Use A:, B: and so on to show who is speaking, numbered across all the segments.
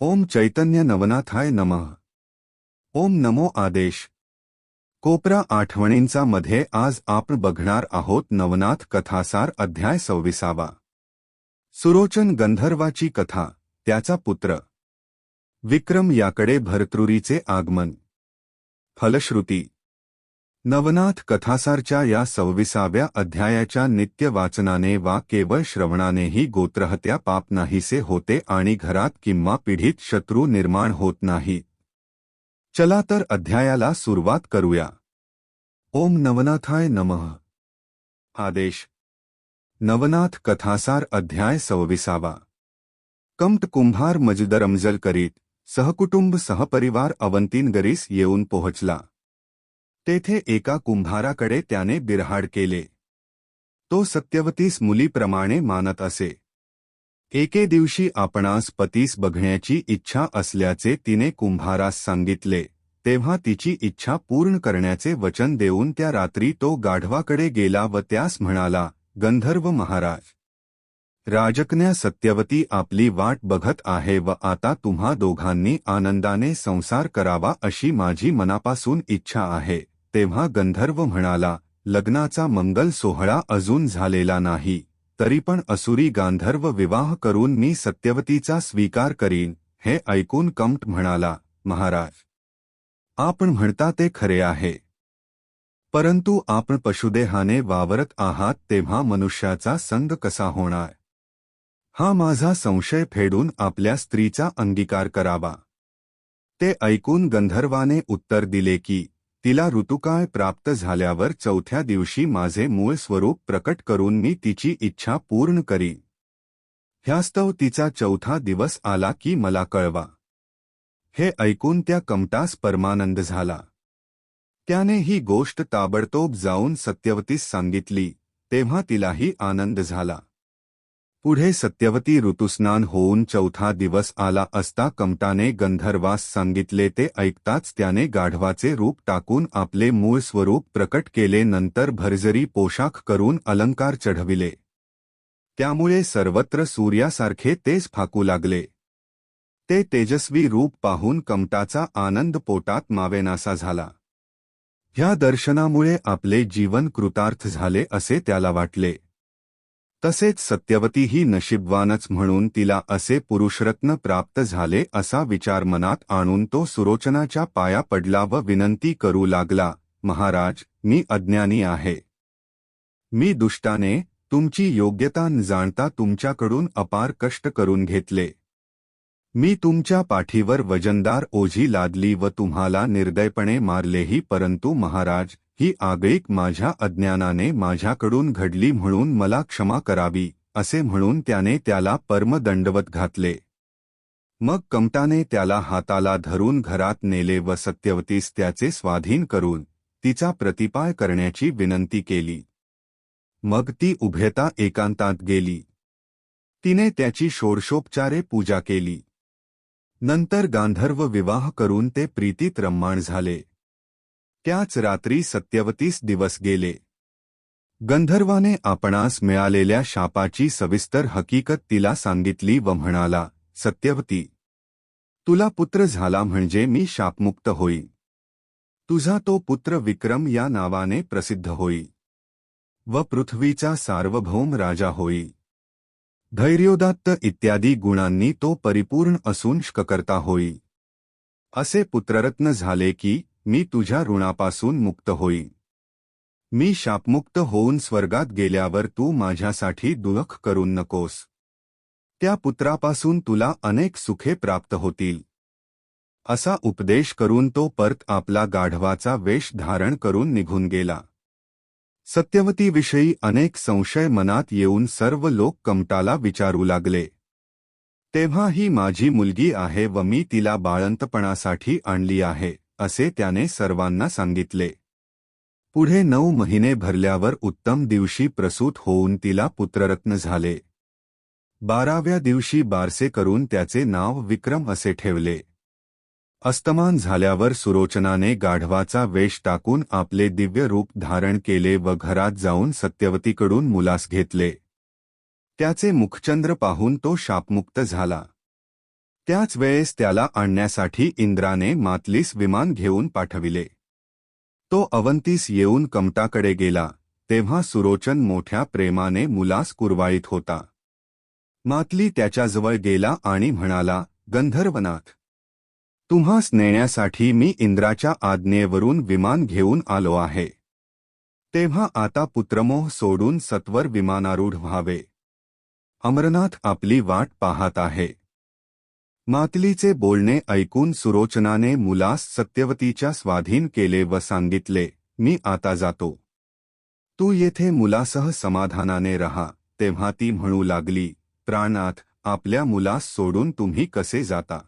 A: ओम चैतन्य नवनाथाय नमः. ओम नमो आदेश. कोपरा आठवणींचा मध्ये आज आपण बघणार आहोत नवनाथ कथासार अध्याय सव्वीसावा. सुरोचन गंधर्वाची कथा त्याचा पुत्र. विक्रम याकडे भरतृरीचे आगमन. फलश्रुती. नवनाथ कथासारच्या या सव्वीसाव्या अध्यायाच्या नित्य वाचनाने वा केवळ श्रवणानेही गोत्रहत्या पाप नाहीसे होते आणि घरात किंवा पिढीत शत्रू निर्माण होत नाही. चला तर अध्यायाला सुरुवात करूया. ओम नवनाथाय नमः. आदेश. नवनाथ कथासार अध्याय सव्वीसावा. कमट कुंभार मजदरमजल करीत सहकुटुंब सहपरिवार अवंतीनगरीस येऊन पोहोचला. तेथे एका कुंभाराकडे त्याने बिरहाड केले. तो सत्यवतीस मुलीप्रमाणे मानत असे. एके दिवशी आपणास पतीस बघण्याची इच्छा असल्याचे तिने कुंभारास सांगितले तेव्हा तिची इच्छा पूर्ण करण्याचे वचन देऊन त्या रात्री तो गाढवाकडे गेला व त्यास म्हणाला गंधर्व महाराज राजकन्या सत्यवती आपली वाट बघत आहे व आता तुम्हा दोघांनी आनंदाने संसार करावा अशी माझी मनापासून इच्छा आहे. तेव्हा गंधर्व म्हणाला लग्नाचा मंगल सोहळा अजून झालेला नाही. तरी पण असुरी गांधर्व विवाह करून मी सत्यवतीचा स्वीकार करीन. हे ऐकून कमट म्हणाला महाराज आपण म्हणता ते खरे आहे. परंतु आपण पशुदेहाने वावरत आहात तेव्हा मनुष्याचा संग कसा होणार? हा माझा संशय फेडून आपल्या स्त्रीचा अंगीकार करावा. ते ऐकून गंधर्वाने उत्तर दिले की तिला ऋतुकाळ प्राप्त झाल्यावर चौथ्या दिवशी माझे मूळ स्वरूप प्रकट करून मी तिची इच्छा पूर्ण करी. ह्यास्तव तिचा चौथा दिवस आला की मला कळवा. हे ऐकून त्या कमटास परमानंद झाला. त्याने ही गोष्ट ताबडतोब जाऊन सत्यवतीस सांगितली तेव्हा तिलाही आनंद झाला. पुढे सत्यवती ऋतुस्नान होऊन चौथा दिवस आला असता कमटाने गंधर्वास सांगितले ते ऐकताच त्याने गाढवाचे रूप टाकून आपले मूळ स्वरूप प्रकट केले नंतर भरजरी पोशाख करून अलंकार चढविले. त्यामुळे सर्वत्र सूर्यासारखे तेच फाकू लागले. ते तेजस्वी रूप पाहून कमटाचा आनंद पोटात मावेनासा झाला. ह्या दर्शनामुळे आपले जीवन कृतार्थ झाले असे त्याला वाटले. तसेच सत्यवती ही नशीबवानच म्हणून तिला असे पुरुषरत्न प्राप्त झाले असा विचार मनात आणून तो सुरोचनाच्या पाया पडला व विनंती करू लागला महाराज मी अज्ञानी आहे. मी दुष्टाने तुमची योग्यता न जाणता तुमच्याकडून अपार कष्ट करून घेतले. मी तुमच्या पाठीवर वजनदार ओझी लादली व तुम्हाला निर्दयपणे मारलेही परंतु महाराज ही आगळीक माझ्या अज्ञानाने माझ्याकडून घडली म्हणून मला क्षमा करावी असे म्हणून त्याने त्याला परमदंडवत घातले. मग कमटाने त्याला हाताला धरून घरात नेले व सत्यवतीस त्याचे स्वाधीन करून तिचा प्रतिपाय करण्याची विनंती केली. मग ती उभेता एकांतात गेली. तिने त्याची षोडशोपचारे पूजा केली. नंतर गांधर्व विवाह करून ते प्रीतीत रम्माण झाले. त्याच रात्री सत्यवतीस दिवस गेले. गंधर्वाने आपणास मिळालेल्या शापाची सविस्तर हकीकत तिला सांगितली व म्हणाला सत्यवती तुला पुत्र झाला म्हणजे मी शापमुक्त होई. तुझा तो पुत्र विक्रम या नावाने प्रसिद्ध होई व पृथ्वीचा सार्वभौम राजा होई. धैर्योदात्त इत्यादी गुणांनी तो परिपूर्ण असून शककर्ता होई. असे पुत्ररत्न झाले की मी तुझ्या ऋणापासून मुक्त होईन. मी शापमुक्त होऊन स्वर्गात गेल्यावर तू माझ्यासाठी दुःख करून नकोस. त्या पुत्रापासून तुला अनेक सुखे प्राप्त होतील. असा उपदेश करून तो परत आपला गाढवाचा वेश धारण करून निघून गेला. सत्यवतीविषयी अनेक संशय मनात येऊन सर्व लोक कमटाला विचारू लागले. तेव्हा ही माझी मुलगी आहे व मी तिला बाळंतपणासाठी आणली आहे. असे त्याने सर्वांना सांगितले. पुढे नऊ महिने भरल्यावर उत्तम दिवशी प्रसूत होऊन तिला पुत्ररत्न झाले. बाराव्या दिवशी बारसे करून त्याचे नाव विक्रम असे ठेवले. अस्तमान झाल्यावर सुरोचनाने गाढवाचा वेश टाकून आपले दिव्य रूप धारण केले व घरात जाऊन सत्यवतीकडून मुलास घेतले. त्याचे मुखचंद्र पाहून तो शापमुक्त झाला. त्याच वेळेस त्याला आणण्यासाठी इंद्राने मातलीस विमान घेऊन पाठविले. तो अवंतीस येऊन कमटाकडे गेला तेव्हा सुरोचन मोठ्या प्रेमाने मुलास कुरवाळीत होता. मातली त्याच्याजवळ गेला आणि म्हणाला गंधर्वनाथ तुम्हास नेण्यासाठी मी इंद्राच्या आज्ञेवरून विमान घेऊन आलो आहे. तेव्हा आता पुत्रमोह सोडून सत्वर विमानारूढ व्हावे. अमरनाथ आपली वाट पाहत आहे. मातलीचे बोलणे ऐकून सुरोचनाने मुलास सत्यवतीच्या स्वाधीन केले व सांगितले मी आता जातो. तू येथे मुलासह समाधानाने रहा. तेव्हा ती म्हणू लागली प्राणाथ आपल्या मुलास सोडून तुम्ही कसे जाता?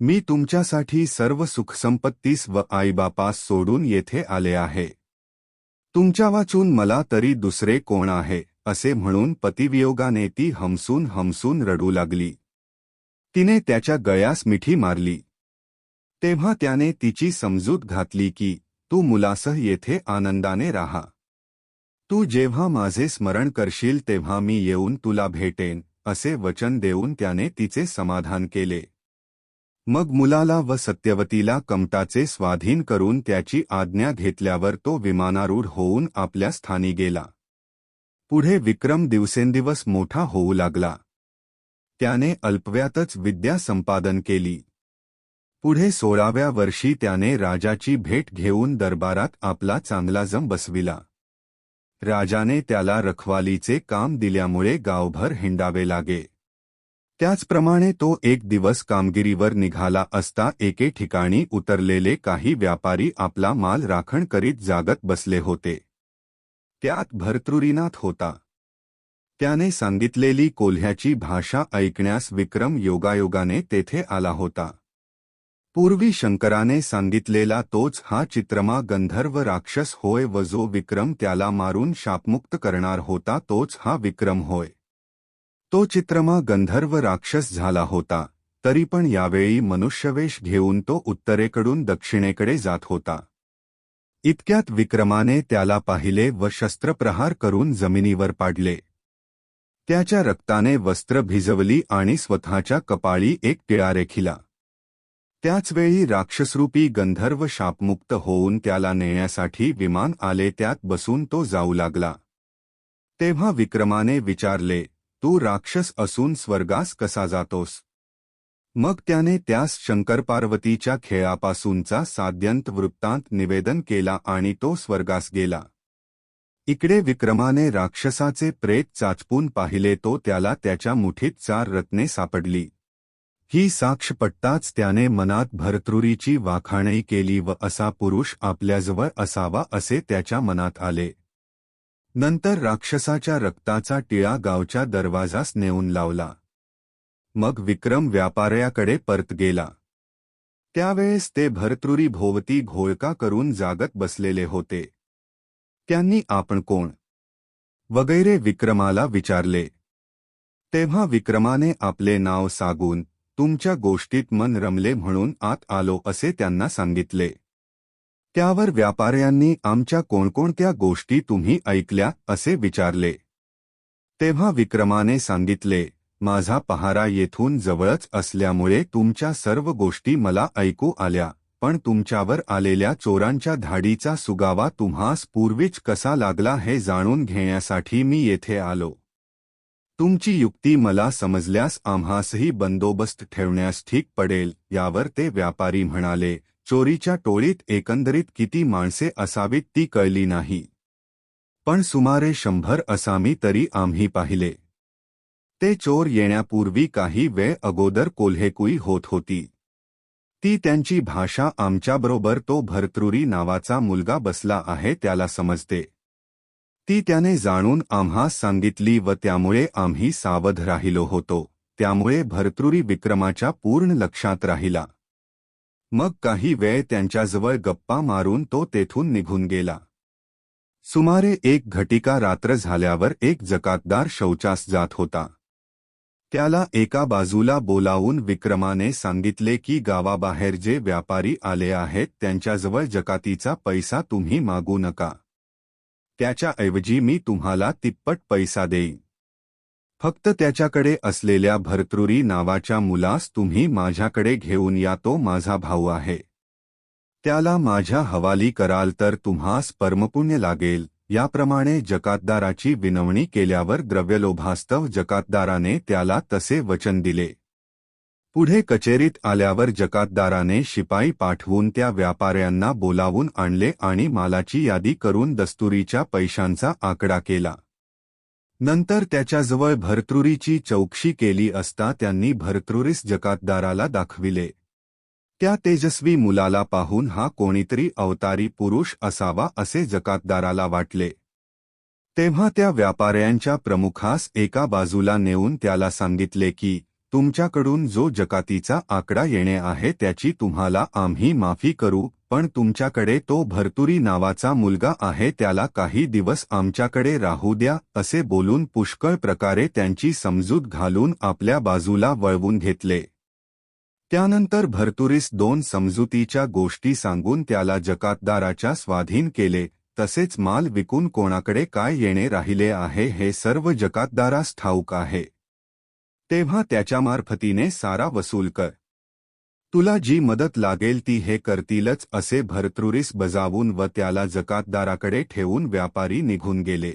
A: मी तुमच्यासाठी सर्व सुखसंपत्तीस व आईबापास सोडून येथे आले आहे. तुमच्या वाचून मला तरी दुसरे कोण आहे? असे म्हणून पतिवियोगाने ती हमसून हमसून रडू लागली. तिने त्याच्या गळ्यास मिठी मारली. तेव्हा त्याने तिची समजूत घातली की तू मुलासह येथे आनंदाने राहा. तू जेव्हा माझे स्मरण करशील तेव्हा मी येऊन तुला भेटेन असे वचन देऊन त्याने तिचे समाधान केले. मग मुलाला व सत्यवतीला कमटाचे स्वाधीन करून त्याची आज्ञा घेतल्यावर तो विमानारूढ होऊन आपल्या स्थानी गेला. पुढे विक्रम दिवसेंदिवस मोठा होऊ लागला. त्याने अल्पव्यातच विद्या संपादन केली. पुढे सोळाव्या वर्षी त्याने राजाची भेट घेऊन दरबारात आपला चांगला जम बसविला. राजाने त्याला रखवालीचे काम दिल्यामुळे गावभर हिंडावे लागे. त्याचप्रमाणे तो एक दिवस कामगिरीवर निघाला असता एके ठिकाणी उतरलेले काही व्यापारी आपला माल राखण करीत जागत बसले होते. त्यात भरतृरीनाथ होता. त्याने सांगितलेली कोल्ह्याची भाषा ऐकण्यास विक्रम योगायोगाने तेथे आला होता. पूर्वी शंकराने सांगितलेला तोच हा चित्रमा गंधर्व राक्षस होय व जो विक्रम त्याला मारून शापमुक्त करणार होता तोच हा विक्रम होय. तो चित्रमा गंधर्व राक्षस झाला होता तरी पण यावेळी मनुष्यवेश घेऊन तो उत्तरेकडून दक्षिणेकडे जात होता. इतक्यात विक्रमाने त्याला पाहिले व शस्त्रप्रहार करून जमिनीवर पाडले. त्याच्या रक्ताने वस्त्र भिजवली आणि स्वतःच्या कपाळी एक टिळा रेखिला. त्याचवेळी राक्षसरूपी गंधर्व शापमुक्त होऊन त्याला नेण्यासाठी विमान आले त्यात बसून तो जाऊ लागला. तेव्हा विक्रमाने विचारले तू राक्षस असून स्वर्गास कसा जातोस? मग त्याने त्यास शंकरपार्वतीच्या खेळापासूनचा साध्यंत वृत्तांत निवेदन केला आणि तो स्वर्गास गेला. इकडे विक्रमाने राक्षसाचे प्रेत चाचपून पाहिले तो त्याला त्याच्या मुठीत चार रत्ने सापडली. ही साक्ष पटताच त्याने मनात भरतृरीची वाखाणई केली व असा पुरुष आपल्याजवळ असावा असे त्याच्या मनात आले. नंतर राक्षसाच्या रक्ताचा टिळा गावच्या दरवाजास नेऊन लावला. मग विक्रम व्यापाऱ्याकडे परत गेला. त्यावेळेस ते भरतृरी भोवती घोळका करून जागत बसलेले होते. त्यांनी आपण कोण? वगैरे विक्रमाला विचारले. तेव्हा विक्रमाने आपले नाव सांगून तुमच्या गोष्टीत मन रमले म्हणून आत आलो असे त्यांना सांगितले. त्यावर व्यापाऱ्यांनी आमच्या कोणकोणत्या गोष्टी तुम्ही ऐकल्या असे विचारले. तेव्हा विक्रमाने सांगितले माझा पहारा येथून जवळच असल्यामुळे तुमच्या सर्व गोष्टी मला ऐकू आल्या. पण तुमच्यावर आलेल्या चोरांच्या धाडीचा सुगावा तुम्हास पूर्वीच कसा लागला हे जाणून घेण्यासाठी मी येथे आलो. तुमची युक्ती मला समजल्यास आम्हासही बंदोबस्त ठेवण्यास ठीक पडेल यावर ते व्यापारी म्हणाले चोरीच्या टोळीत एकंदरीत किती माणसे असावीत ती कळली नाही. पण सुमारे शंभर असामी तरी आम्ही पाहिले. ते चोर येण्यापूर्वी काही वेळ अगोदर कोल्हेकुई होत होती. ती त्यांची भाषा आमच्याबरोबर तो भरतृरी नावाचा मुलगा बसला आहे त्याला समजते. ती त्याने जाणून आम्हास सांगितली व त्यामुळे आम्ही सावध राहिलो होतो. त्यामुळे भरतृरी विक्रमाच्या पूर्ण लक्षात राहिला. मग काही वेळ त्यांच्याजवळ गप्पा मारून तो तेथून निघून गेला. सुमारे एक घटिका रात्र झाल्यावर एक जकातदार शौचास जात होता. त्याला एका बाजूला बोलावून विक्रमाने सांगितले की गावाबाहेर जे व्यापारी आले आहेत त्यांच्याजवळ जकातीचा पैसा तुम्ही मागू नका. त्याच्याऐवजी मी तुम्हाला तिप्पट पैसा देईन. फक्त त्याच्याकडे असलेल्या भरतृरी नावाच्या मुलास तुम्ही माझ्याकडे घेऊन या तो माझा भाऊ आहे. त्याला माझ्या हवाली कराल तर तुम्हास परमपुण्य लागेल. याप्रमाणे जकातदाराची विनवणी केल्यावर द्रव्यलोभास्तव जकातदाराने त्याला तसे वचन दिले. पुढे कचेरीत आल्यावर जकातदाराने शिपाई पाठवून त्या व्यापाऱ्यांना बोलावून आणले आणि मालाची यादी करून दस्तुरीच्या पैशांचा आकडा केला. नंतर त्याच्याजवळ भरतृरीची चौकशी केली असता त्यांनी भरतृरीस जकातदाराला दाखविले. त्या तेजस्वी मुलाला पाहून हा कोणीतरी अवतारी पुरुष असावा असे जकातदाराला वाटले. तेव्हा त्या व्यापाऱ्यांच्या प्रमुखास एका बाजूला नेऊन त्याला सांगितले की तुमच्याकडून जो जकातीचा आकडा येणे आहे त्याची तुम्हाला आम्ही माफी करू पण तुमच्याकडे तो भरतुरी नावाचा मुलगा आहे त्याला काही दिवस आमच्याकडे राहू द्या असे बोलून पुष्कळ प्रकारे त्यांची समजूत घालून आपल्या बाजूला वळवून घेतले. त्यानंतर भरतुरीस दोन समजुतीच्या गोष्टी सांगून त्याला जकातदाराच्या स्वाधीन केले तसेच माल विकून कोणाकडे काय येणे राहिले आहे हे सर्व जकातदारास ठाऊक आहे. तेव्हा त्याच्यामार्फतीने सारा वसूल कर. तुला जी मदत लागेल ती हे करतीलच असे भरतृरीस बजावून व त्याला जकातदाराकडे ठेवून व्यापारी निघून गेले.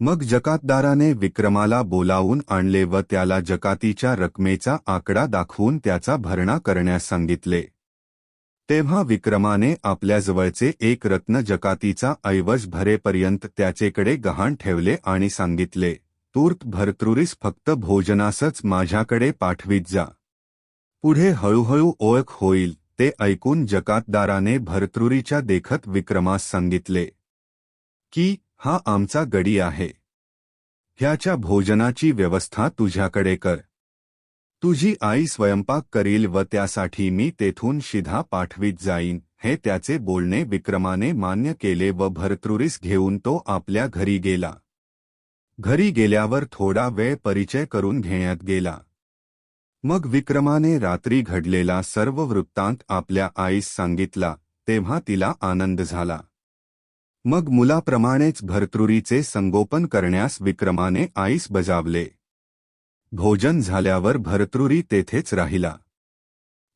A: मग जकातदाराने विक्रमाला बोलावून आणले व त्याला जकातीच्या रकमेचा आकडा दाखवून त्याचा भरणा करण्यास सांगितले. तेव्हा विक्रमाने आपल्याजवळचे एक रत्न जकातीचा ऐवज भरेपर्यंत त्याचेकडे गहाण ठेवले आणि सांगितले तूर्त भरतृरीस फक्त भोजनासच माझ्याकडे पाठवीत जा. पुढे हळूहळू ओळख होईल ते ऐकून जकातदाराने भरतृरीच्या देखत विक्रमास सांगितले. की हा आमचा गडी आहे. ह्याच्या भोजनाची व्यवस्था तुझ्याकडे कर. तुझी आई स्वयंपाक करील व त्यासाठी मी तेथून शिधा पाठवीत जाईन हे त्याचे बोलणे विक्रमाने मान्य केले व भरतृरीस घेऊन तो आपल्या घरी गेला. घरी गेल्यावर थोडा वेळ परिचय करून घेण्यात गेला. मग विक्रमाने रात्री घडलेला सर्व वृत्तांत आपल्या आईस सांगितला तेव्हा तिला आनंद झाला. मग मुलाप्रमाणेच भरतृरीचे संगोपन करण्यास विक्रमाने आईस बजावले. भोजन झाल्यावर भरतृरी तेथेच राहिला.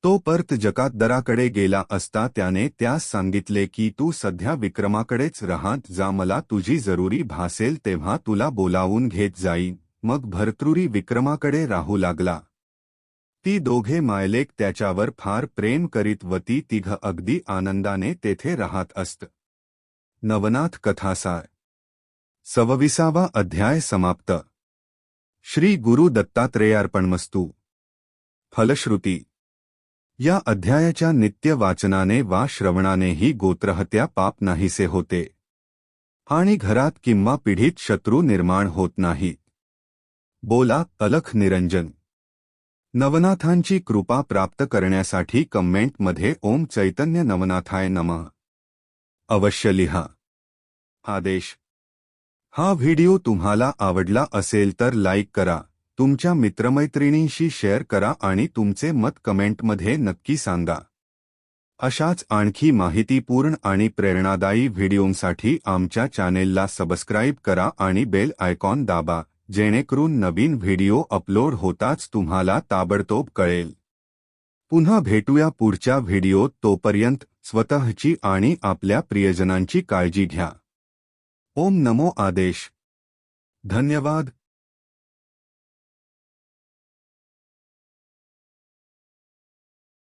A: तो परत जकातदराकडे गेला असता त्याने त्यास सांगितले की तू सध्या विक्रमाकडेच राहत जा मला तुझी जरुरी भासेल तेव्हा तुला बोलावून घेत जाईन. मग भरतृरी विक्रमाकडे राहू लागला. ती दोघे मायलेक त्याच्यावर फार प्रेम करीत व ती तिघ अगदी आनंदाने तेथे राहत असत. नवनाथ कथासार सवविसावा अध्याय समाप्त। श्री गुरु दत्तात्रेयार्पणमस्तू। फलश्रुती। या अध्यायाच्या नित्य वाचनाने वा श्रवणानेही गोत्रहत्या पाप नाहीसे होते. आणि घरात किंवा पिढीत शत्रू निर्माण होत नाही. बोला अलख निरंजन। नवनाथांची कृपा प्राप्त करण्यासाठी कमेंटमध्ये ओम चैतन्य नवनाथाय नमः. अवश्य लिहा. आदेश. हा व्हिडिओ तुम्हाला आवडला असेल तर लाईक करा. तुमच्या मित्रमैत्रिणींशी शेअर करा आणि तुमचे मत कमेंटमध्ये नक्की सांगा. अशाच आणखी माहितीपूर्ण आणि प्रेरणादायी व्हिडिओंसाठी आमच्या चॅनेलला सबस्क्राईब करा आणि बेल आयकॉन दाबा जेणेकरून नवीन व्हिडिओ अपलोड होताच तुम्हाला ताबडतोब कळेल. पुन्हा भेटूया पुढच्या व्हिडिओत तोपर्यंत स्वतःची आणि आपल्या प्रियजनांची काळजी घ्या. ओम नमो आदेश. धन्यवाद.